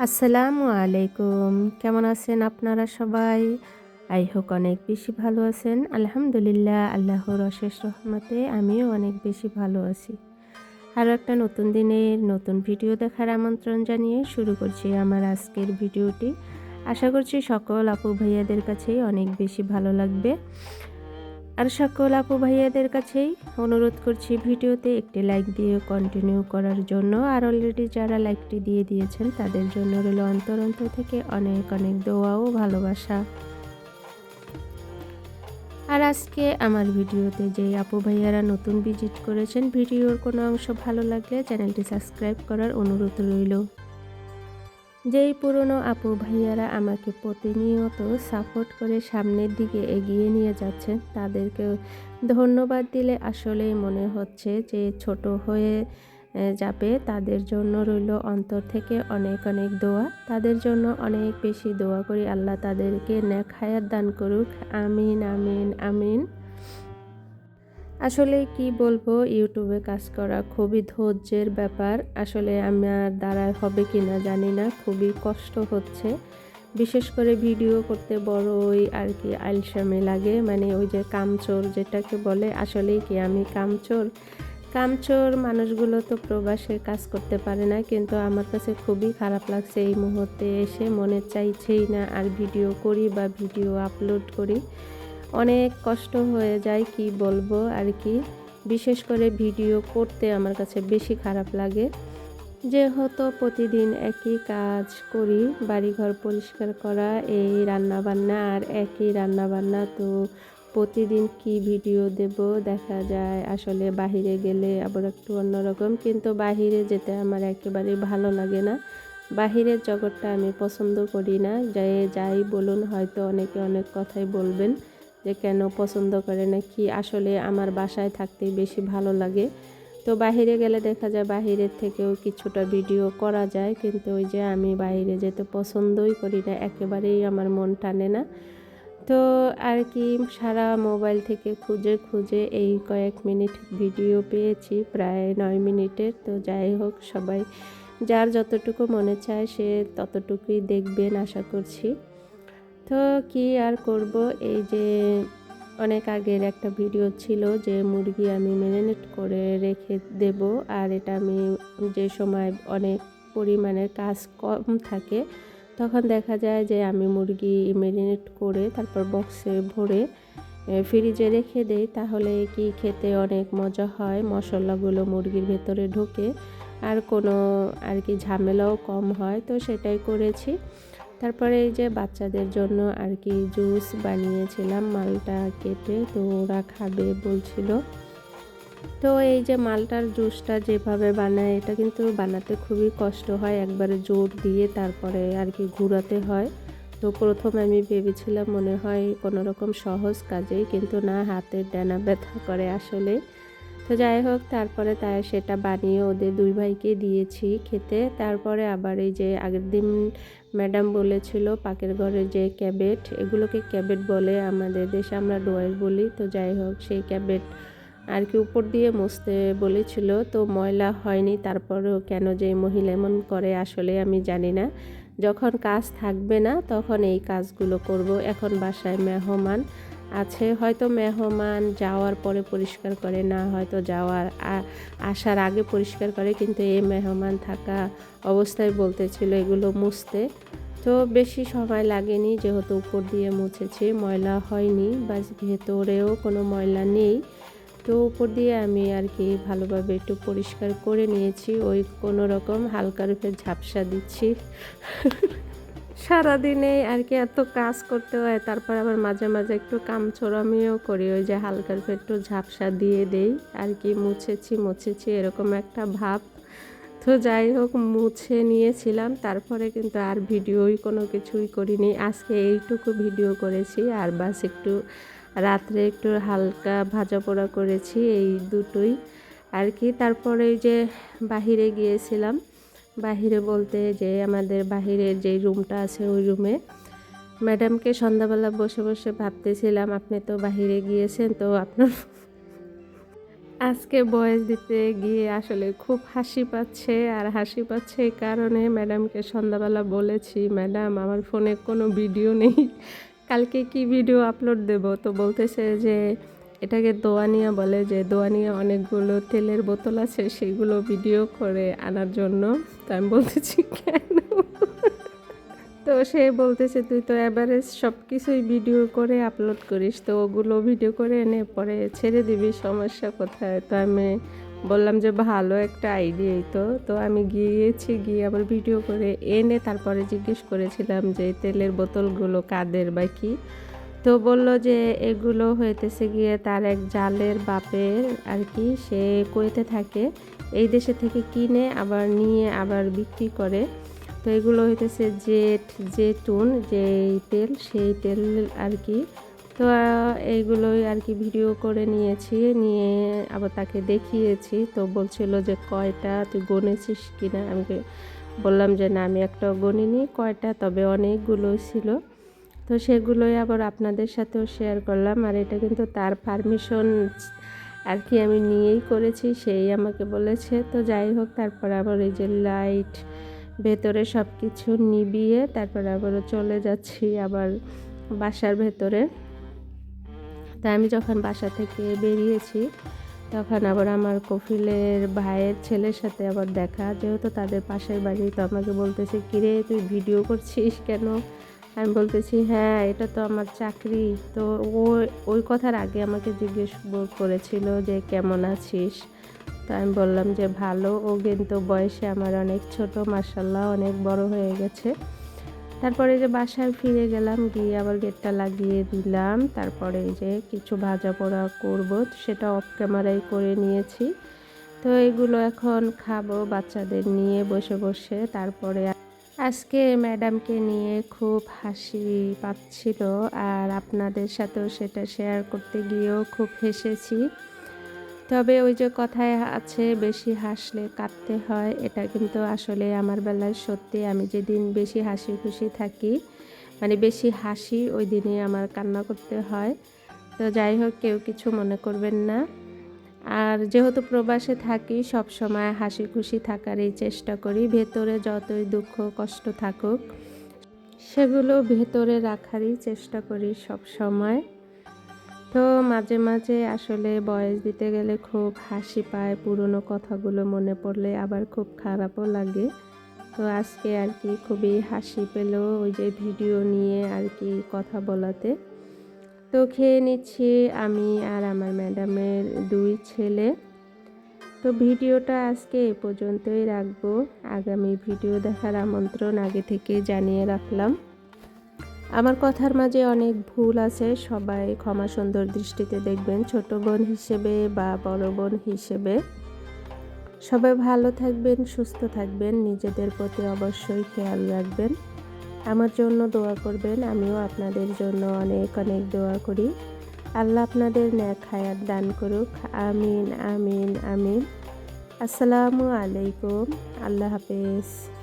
আসসালামু আলাইকুম। কেমন আছেন আপনারা সবাই? আই হোক অনেক বেশি ভালো আছেন। আলহামদুলিল্লাহ, আল্লাহর অশেষ রহমতে আমিও অনেক বেশি ভালো আছি। আরও একটা নতুন দিনের নতুন ভিডিও দেখার আমন্ত্রণ জানিয়ে শুরু করছি আমার আজকের ভিডিওটি। আশা করছি সকল আপু ভাইয়াদের কাছেই অনেক বেশি ভালো লাগবে। আর সকল আপু ভাইয়াদের কাছেই অনুরোধ করছি ভিডিওতে একটি লাইক দিয়ে কন্টিনিউ করার জন্য। আর অলরেডি যারা লাইকটি দিয়ে দিয়েছেন, তাদের জন্য রইল অন্তর অন্তর থেকে অনেক অনেক দোয়া ও ভালোবাসা। আর আজকে আমার ভিডিওতে যে আপু ভাইয়ারা নতুন ভিজিট করেছেন, ভিডিওর কোনো অংশ ভালো লাগলে চ্যানেলটি সাবস্ক্রাইব করার অনুরোধ রইল। যেই পুরনো আপু ভাইয়ারা আমাকে প্রতিনিয়ত সাপোর্ট করে সামনের দিকে এগিয়ে নিয়ে যাচ্ছেন তাদেরকে ধন্যবাদ দিলে আসলেই মনে হচ্ছে যে ছোট হয়ে যাবে। তাদের জন্য রইল অন্তর থেকে অনেক অনেক দোয়া। তাদের জন্য অনেক বেশি দোয়া করি। আল্লাহ তাদেরকে ন্যাক হায়াত দান করুক। আমিন আমিন আমিন। আসলে কি বলব, ইউটিউবে কাজ করা খুবই ধৈর্যের ব্যাপার। আসলে আমার দ্বারা হবে কি না জানি না, খুবই কষ্ট হচ্ছে। বিশেষ করে ভিডিও করতে বড় ওই আর কি আলসামে লাগে মানে ওই যে কামচোর যেটাকে বলে, আসলেই কি আমি কামচোর? কামচোর মানুষগুলো তো প্রবাসে কাজ করতে পারে না, কিন্তু আমার কাছে খুবই খারাপ লাগছে এই মুহূর্তে এসে, মনে চাইছেই না আর ভিডিও করি বা ভিডিও আপলোড করি। অনেক কষ্ট হয়ে যায়, কি বলব আর কি। বিশেষ করে ভিডিও করতে আমার কাছে বেশি খারাপ লাগে। যেহেতু প্রতিদিন একই কাজ করি, বাড়িঘর পরিষ্কার করা, এই রান্না বান্না আর একই রান্না বান্না তো প্রতিদিন কি ভিডিও দেব দেখা যায়। আসলে বাহিরে গেলে আবার একটু অন্যরকম, কিন্তু বাহিরে যেতে আমার একেবারেই ভালো লাগে না। বাহিরের জগৎটা আমি পছন্দ করি না যাই যাই বলুন, হয়তো অনেকে অনেক কথাই বলবেন। যে কেন পছন্দ করে না, কি আসলে আমার বাসায় থাকতেই বেশি ভালো লাগে। তো বাহিরে গেলে দেখা যায় বাহিরের থেকেও কিছুটা ভিডিও করা যায়, কিন্তু ওই যে আমি বাইরে যেতে পছন্দই করি না, একেবারেই আমার মন টানে না। তো আর কি, সারা মোবাইল থেকে খুঁজে খুঁজে এই কয়েক মিনিট ভিডিও পেয়েছি, প্রায় নয় মিনিটের। তো যাই হোক, সবাই যার যতটুকু মনে চায় সে ততটুকুই দেখবেন, আশা করছি। তো কি আর করব? এই যে অনেক আগের একটা ভিডিও ছিল যে মুরগি আমি ম্যারিনেট করে রেখে দেব, আর এটা আমি যে সময় অনেক পরিমাণের কাজ কম থাকে, তখন দেখা যায় যে আমি মুরগি ম্যারিনেট করে তারপর বক্সে ভরে ফ্রিজে রেখে দেই, তাহলে কি খেতে অনেক মজা হয়, মশলাগুলো মুরগির ভেতরে ঢোকে, আর কোনো আর কি ঝামেলাও কম হয়, তো সেটাই করেছি। তারপরে এই যে বাচ্চাদের জন্য আর কি জুস বানিয়েছিলাম, মালটা কেটে তো ওরা খাবে বলছিল। তো এই যে মালটার জুসটা যেভাবে বানায়, এটা কিন্তু বানাতে খুবই কষ্ট হয়। একবারে জোর দিয়ে তারপরে আর কি ঘুরাতে হয়। তো প্রথম আমি ভেবেছিলাম মনে হয় কোনো রকম সহজ কাজেই, কিন্তু না, হাতের ডানা ব্যথা করে আসলে। তো যাই হোক, তারপরে তাই সেটা বানিয়ে ওদের দুই ভাইকে দিয়েছি খেতে। তারপরে আবার এই যে আগের দিন ম্যাডাম বলেছিল পাকের ঘরে যে ক্যাবেট, এগুলোকে ক্যাবেট বলে আমাদের দেশে আমরা ডোয়ার বলি। তো যাই হোক, সেই ক্যাবেট আর কি উপর দিয়ে মুছতে বলেছিল। তো ময়লা হয়নি, তারপরেও কেন যে মহিলা এমন করে আসলে আমি জানি না। যখন কাজ থাকবে না, তখন এই কাজগুলো করব। এখন বাসায় মেহমান। আছে, হয়তো মেহমান যাওয়ার পরে পরিষ্কার করে, না হয়তো যাওয়ার আসার আগে পরিষ্কার করে, কিন্তু এই মেহমান থাকা অবস্থায় বলতেছিল এগুলো মুছতে। তো বেশি সময় লাগেনি, যেহেতু উপর দিয়ে মুছেছি, ময়লা হয়নি, বা ভেতরেও কোনো ময়লা নেই। তো উপর দিয়ে আমি আর কি ভালোভাবে একটু পরিষ্কার করে নিয়েছি, ওই কোনো রকম হালকা রূপে ঝাপসা দিচ্ছি। সারাদিনে আর কি এত কাজ করতে হয়, তারপর আবার মাঝে মাঝে একটু কামচোরামিও করি, ওই যে হালকার একটু ঝাপসা দিয়ে দেই, আর কি মুছেছি মুছেছি এরকম একটা ভাব। তো যাই হোক, মুছে নিয়েছিলাম, তারপরে কিন্তু আর ভিডিওই কোনো কিছুই করিনি। আজকে এইটুকু ভিডিও করেছি, আর বাস একটু রাত্রে একটু হালকা ভাজা পোড়া করেছি, এই দুটোই। আর কি, তারপরে যে বাহিরে গিয়েছিলাম বাহিরে বলতে যে আমাদের বাহিরের যে রুমটা আছে ওই রুমে। ম্যাডামকে সন্ধ্যাবেলা বসে বসে ভাবতেছিলাম, আপনি তো বাহিরে গিয়েছেন, তো আপনার আজকে বয়স দিতে গিয়ে আসলে খুব হাসি পাচ্ছে। আর হাসি পাচ্ছে এই কারণে ম্যাডামকে সন্ধ্যাবেলা বলেছি, ম্যাডাম, আমার ফোনে কোনো ভিডিও নেই। কালকে কি ভিডিও আপলোড দেব? তো বলতেছে যে এটাকে দোয়ানিয়া বলে যে দোয়ানিয়া অনেকগুলো তেলের বোতল আছে, সেগুলো ভিডিও করে আনার জন্য। তো আমি বলতেছি, কেন? তো সে বলতেছে, তুই তো অ্যাভারেজ সব কিছুই ভিডিও করে আপলোড করিস, তো ওগুলো ভিডিও করে এনে পরে ছেড়ে দিবি, সমস্যা কোথায়? তো আমি বললাম যে, ভালো একটা আইডিয়াই তো। তো আমি গিয়েছি, গিয়ে আবার ভিডিও করে এনে তারপরে জিজ্ঞেস করেছিলাম যে, তেলের বোতলগুলো কাদের বা কি? তো বলল যে এগুলো হইতেছে গিয়ে তার এক জালের বাপের আর কি সে কইতে থাকে, এই দেশে থেকে কিনে আবার নিয়ে আবার বিক্রি করে। তো এগুলো হইতেছে জেট জেটুন যে তেল, সেই তেল আর কি তো এইগুলোই আর কি ভিডিও করে নিয়েছি, নিয়ে আবার তাকে দেখিয়েছি। তো বলছিল যে, কয়টা তুই গনেছিস কিনা? আমি বললাম যে, না, আমি একটা গণিনি, কয়টা? তবে অনেকগুলো ছিল। তো সেগুলোই আবার আপনাদের সাথেও শেয়ার করলাম। আর এটা কিন্তু তার পারমিশন আর কি আমি নিয়েই করেছি, সেই আমাকে বলেছে। তো যাই হোক, তারপর আবার এই যে লাইট ভেতরে সব কিছু নিবিয়ে তারপর আবারও চলে যাচ্ছি আবার বাসার ভেতরে। তাই আমি যখন বাসা থেকে বেরিয়েছি, তখন আবার আমার কফিলের ভাইয়ের ছেলের সাথে আবার দেখা। যেহেতু তাদের পাশের বাড়ি, তো আমাকে বলতেছে, কিরে, তুই ভিডিও করছিস কেন? আমি বলতেছি হ্যাঁ এটা তো আমার চাকরি। তো ও, ওই কথার আগে আমাকে জিজ্ঞেস করেছিল যে, কেমন আছিস? তো আমি বললাম যে, ভালো। ও কিন্তু বয়সে আমার অনেক ছোট মার্শাল্লাহ অনেক বড় হয়ে গেছে। তারপরে যে, বাসায় ফিরে গেলাম, গিয়ে আবার গেটটা লাগিয়ে দিলাম। তারপরে যে, কিছু ভাজা পোড়া করব, সেটা অফ ক্যামেরাই করে নিয়েছি। তো এগুলো এখন খাব বাচ্চাদের নিয়ে বসে বসে। তারপরে আজকে ম্যাডামকে নিয়ে খুব হাসি পাচ্ছিল আর আপনাদের সাথেও সেটা শেয়ার করতে গিয়েও খুব হেসেছি। তবে ওই যে কথায় আছে, বেশি হাসলে কাঁদতে হয়, এটা কিন্তু আসলে আমার বেলায় সত্যি। আমি যেদিন বেশি হাসি খুশি থাকি মানে বেশি হাসি ওই দিনই আমার কান্না করতে হয়। তো যাই হোক, কেউ কিছু মনে করবেন না। আর যেহেতু প্রবাসে থাকি, সব সময় হাসি খুশি থাকারই চেষ্টা করি, ভেতরে যতই দুঃখ কষ্ট থাকুক, সেগুলো ভেতরে রাখারই চেষ্টা করি সব সময়। তো মাঝে মাঝে আসলে বয়স দিতে গেলে খুব হাসি পায়, পুরনো কথাগুলো মনে পড়লে আবার খুব খারাপও লাগে। তো আজকে আর কি খুবই হাসি পেল ওই যে ভিডিও নিয়ে আর কি কথা বলাতে। তো খেয়ে নিচ্ছি আমি আর আমার ম্যাডামের দুই ছেলে। তো ভিডিওটা আজকে এ পর্যন্তই রাখব। আগামী ভিডিও দেখার আমন্ত্রণ আগে থেকে জানিয়ে রাখলাম। আমার কথার মাঝে অনেক ভুল আছে, সবাই ক্ষমা সুন্দর দৃষ্টিতে দেখবেন, ছোট বোন হিসেবে বা বড় বোন হিসেবে। সবাই ভালো থাকবেন, সুস্থ থাকবেন, নিজেদের প্রতি অবশ্যই খেয়াল রাখবেন। আমার জন্য দোয়া করবেন, আমিও আপনাদের জন্য অনেক অনেক দোয়া করি। আল্লাহ আপনাদের ন্যাক হায়াত দান করুক। আমিন আমিন আমিন। আসসালামু আলাইকুম। আল্লাহ হাফেজ।